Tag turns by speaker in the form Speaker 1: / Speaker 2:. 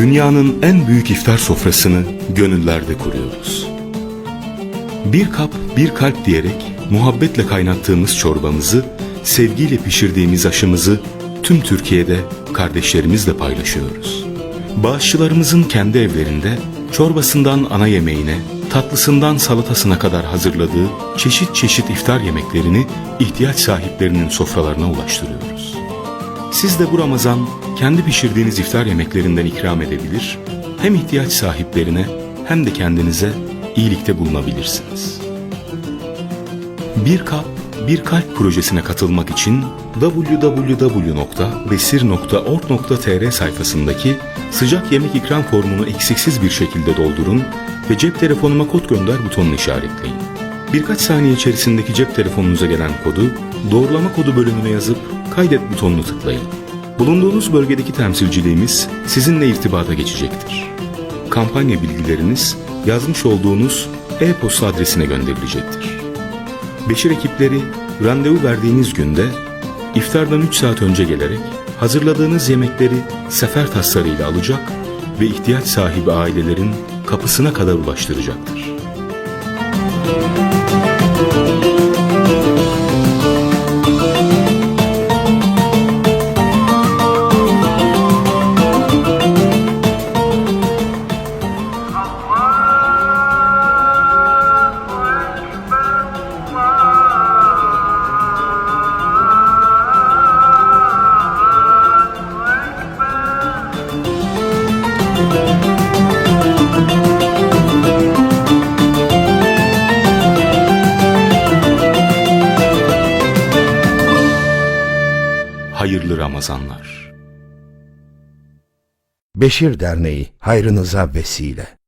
Speaker 1: Dünyanın en büyük iftar sofrasını gönüllerde kuruyoruz. Bir kap, bir kalp diyerek muhabbetle kaynattığımız çorbamızı, sevgiyle pişirdiğimiz aşımızı tüm Türkiye'de kardeşlerimizle paylaşıyoruz. Bağışçılarımızın kendi evlerinde çorbasından ana yemeğine, tatlısından salatasına kadar hazırladığı çeşit çeşit iftar yemeklerini ihtiyaç sahiplerinin sofralarına ulaştırıyoruz. Siz de bu Ramazan kendi pişirdiğiniz iftar yemeklerinden ikram edebilir, hem ihtiyaç sahiplerine hem de kendinize iyilikte bulunabilirsiniz. Bir Kap, Bir Kalp projesine katılmak için www.besir.org.tr sayfasındaki sıcak yemek ikram formunu eksiksiz bir şekilde doldurun ve cep telefonuma kod gönder butonunu işaretleyin. Birkaç saniye içerisindeki cep telefonunuza gelen kodu doğrulama kodu bölümüne yazıp kaydet butonunu tıklayın. Bulunduğunuz bölgedeki temsilciliğimiz sizinle irtibata geçecektir. Kampanya bilgileriniz yazmış olduğunuz e-posta adresine gönderilecektir. Beşir ekipleri randevu verdiğiniz günde iftardan 3 saat önce gelerek hazırladığınız yemekleri sefer taslarıyla alacak ve ihtiyaç sahibi ailelerin kapısına kadar ulaştıracaktır. Hayırlı Ramazanlar.
Speaker 2: Beşir Derneği hayrınıza vesile.